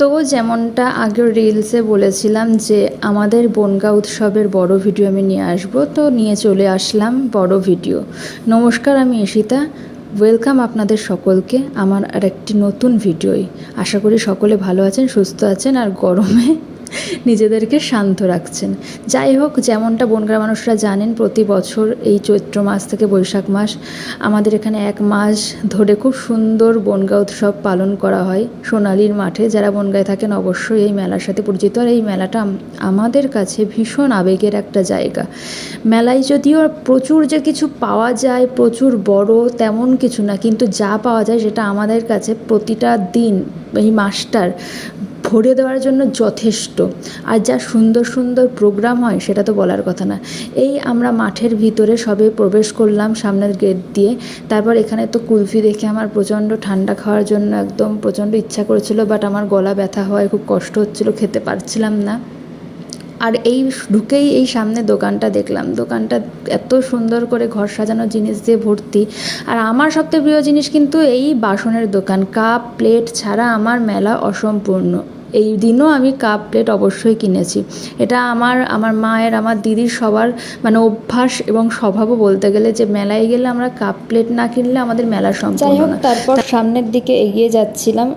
তো যেমনটা আগের রিলসে বলেছিলাম যে, আমাদের বনগা উৎসবের বড় ভিডিও আমি নিয়ে আসব। তো নিয়ে চলে আসলাম বড় ভিডিও নমস্কার, আমি ইশিতা ওয়েলকাম আপনাদের সকলকে আমার আর একটি নতুন ভিডিওই আশা করি সকলে ভালো আছেন, সুস্থ আছেন, আর গরমে নিজেদেরকে শান্ত রাখছেন। যাই হোক, যেমনটা বনগার মানুষরা জানেন, প্রতি বছর এই চৈত্র মাস থেকে বৈশাখ মাস আমাদের এখানে এক মাস ধরে খুব সুন্দর বনগা উৎসব পালন করা হয় সোনালির মাঠে। যারা বনগায় থাকেন অবশ্যই এই মেলার সাথে পরিচিত। আর এই মেলাটা আমাদের কাছে ভীষণ আবেগের একটা জায়গা। মেলায় যদিও প্রচুর যে কিছু পাওয়া যায়, প্রচুর বড় তেমন কিছু না, কিন্তু যা পাওয়া যায় সেটা আমাদের কাছে প্রতিটা দিন, এই মাসটার ভরে দেওয়ার জন্য যথেষ্ট। আর যা সুন্দর সুন্দর প্রোগ্রাম হয়, সেটা তো বলার কথা না। এই আমরা মাঠের ভিতরে সবে প্রবেশ করলাম সামনের গেট দিয়ে। তারপর এখানে তো কুলফি দেখে আমার প্রচণ্ড ঠান্ডা খাওয়ার জন্য একদম প্রচণ্ড ইচ্ছা করেছিল বাট আমার গলা ব্যথা হওয়ায় খুব কষ্ট হচ্ছিল, খেতে পারছিলাম না। আর এই ঢুকেই এই সামনে দোকানটা দেখলাম। দোকানটা এত সুন্দর করে ঘর সাজানোর জিনিস দিয়ে ভর্তি। আর আমার সবথেকে প্রিয় জিনিস কিন্তু এই বাসনের দোকান। কাপ, প্লেট ছাড়া আমার মেলা অসম্পূর্ণ। এই দিনও আমি কাপ প্লেট অবশ্যই কিনেছি। এটা আমার আমার মায়ের আমার দিদির সবার মানে অভ্যাস এবং স্বভাবও বলতে গেলে যে মেলায় গেলে আমরা কাপ প্লেট না কিনলে আমাদের মেলা সম্পূর্ণ না। তারপর সামনের দিকে এগিয়ে যাচ্ছিলাম।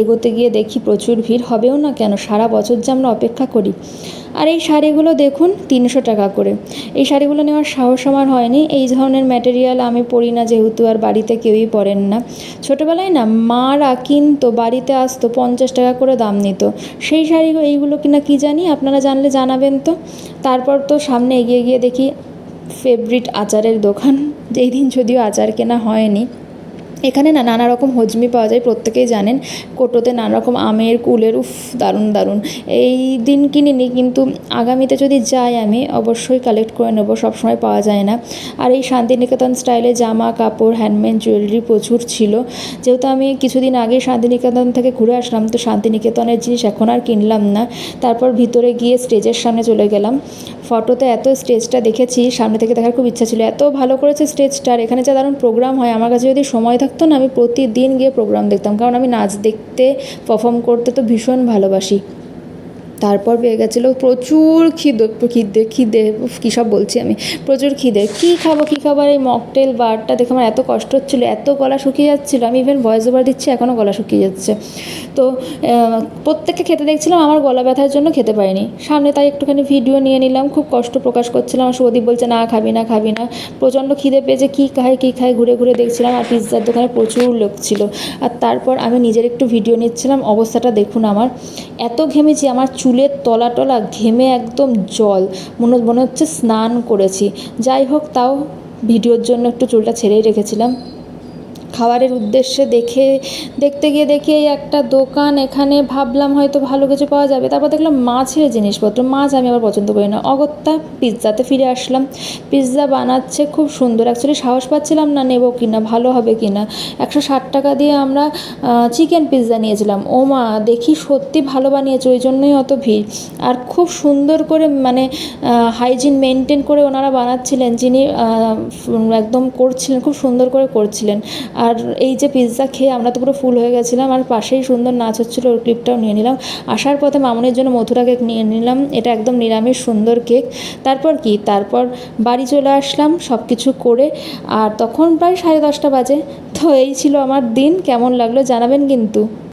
এগোতে গিয়ে দেখি প্রচুর ভিড়, হবেও না কেন? সারা বছর যে আমরা অপেক্ষা করি। আর এই শাড়িগুলো দেখুন, তিনশো টাকা করে। এই শাড়িগুলো নেওয়ার সাহস আমার হয়নি। এই ধরনের ম্যাটেরিয়াল আমি পরি না, যেহেতু আর বাড়িতে কেউই পরেন না। ছোটোবেলায় না মারা কিনতো, বাড়িতে আসতো, পঞ্চাশ টাকা করে দাম নিত। সেই শাড়িগুলো এইগুলো কিনা কী জানি, আপনারা জানলে জানাবেন তো? তারপর তো সামনে এগিয়ে গিয়ে দেখি ফেভারিট আচারের দোকান। যেই দিন যদিও আচার কেনা হয়নি। এখানে না নানা রকম হজমি পাওয়া যায়, প্রত্যেকেই জানেন। কোটোতে নানা রকম আমের কুলের, উফ, দারুণ দারুণ। এই দিন কিনিনি, কিন্তু আগামীতে যদি যাই আমি, অবশ্যই কালেক্ট করে নেব, সবসময় পাওয়া যায় না। আর এই শান্তিনিকেতন স্টাইলে জামা, কাপড় হ্যান্ডমেড জুয়েলারি প্রচুর ছিল। যেহেতু আমি কিছুদিন আগে শান্তিনিকেতন থেকে ঘুরে আসলাম, তো শান্তিনিকেতনের জিনিস এখন আর কিনলাম না। তারপর ভিতরে গিয়ে স্টেজের সামনে চলে গেলাম। ফটোতে এত স্টেজটা দেখেছি, সামনে থেকে দেখার খুব ইচ্ছা ছিল। এত ভালো করেছে স্টেজটা, আর এখানে যা দারুণ প্রোগ্রাম হয়, আমার কাছে যদি সময় থাকতো না, আমি প্রতিদিন গিয়ে প্রোগ্রাম দেখতাম। কারণ আমি নাচ দেখতে পারফর্ম করতে তো ভীষণ ভালোবাসি। তারপর পেয়ে গেছিল প্রচুর খিদে খিদে খিদে কী সব বলছি আমি? প্রচুর খিদে। কী খাব, কী খাবার এই মকটেল বারটা দেখে আমার এত কষ্ট হচ্ছিল, এত গলা শুকিয়ে যাচ্ছিল, আমি ইভেন ভয়েস ওভার দিচ্ছি এখনও গলা শুকিয়ে যাচ্ছে। তো প্রত্যেককে খেতে দেখছিলাম, আমার গলা ব্যথার জন্য খেতে পারিনি। সামনে তাই একটুখানি ভিডিও নিয়ে নিলাম, খুব কষ্ট প্রকাশ করছিলাম। সৌদীপ বলছে, না, খাবি না খাবি না। প্রচণ্ড খিদে পেয়েছে, কী খায় কী খায় ঘুরে ঘুরে দেখছিলাম, আর পিৎজার দোকানে প্রচুর লোক ছিল। আর তারপর আমি নিজের একটু ভিডিও নিচ্ছিলাম, অবস্থাটা দেখুন আমার। এত ঘেমেছি, আমার চুলের তলা টলা ঘেমে একদম জল। মনে মনে হচ্ছে স্নান করেছি। যাই হোক, তাও ভিডিওর জন্য একটু চুলটা ছেড়েই রেখেছিলাম। খাবারের উদ্দেশ্যে দেখে, দেখতে গিয়ে দেখি এই একটা দোকান, এখানে ভাবলাম হয়তো ভালো কিছু পাওয়া যাবে। তারপর দেখলাম মাছের জিনিসপত্র, মাছ আমি আবার পছন্দ করি না। অগত্যা পিৎজাতে ফিরে আসলাম। পিৎজা বানাচ্ছে খুব সুন্দর। অ্যাকচুয়ালি সাহস পাচ্ছিলাম না নেব কি না ভালো হবে কি না একশো ষাট টাকা দিয়ে আমরা চিকেন পিৎজা নিয়েছিলাম। ও মা দেখি সত্যি ভালো বানিয়েছে, ওই জন্যই অত ভিড়। আর খুব সুন্দর করে মানে হাইজিন মেনটেন করে ওনারা বানাচ্ছিলেন। যিনি একদম করছিলেন, খুব সুন্দর করে করছিলেন। আর এই যে পিৎজা খেয়ে আমরা তো পুরো ফুল হয়ে গেছিলাম, আর পাশেই সুন্দর নাচ হচ্ছিল, ওর ক্লিপটাও নিয়ে নিলাম। আসার পথে মামনের জন্য মথুরা কেক নিয়ে নিলাম, এটা একদম নিরামিষ, সুন্দর কেক তারপর কি? তারপর বাড়ি চলে আসলাম সব কিছু করে, আর তখন প্রায় সাড়ে দশটা বাজে। তো এই ছিল আমার দিন, কেমন লাগল জানাবেন কিন্তু।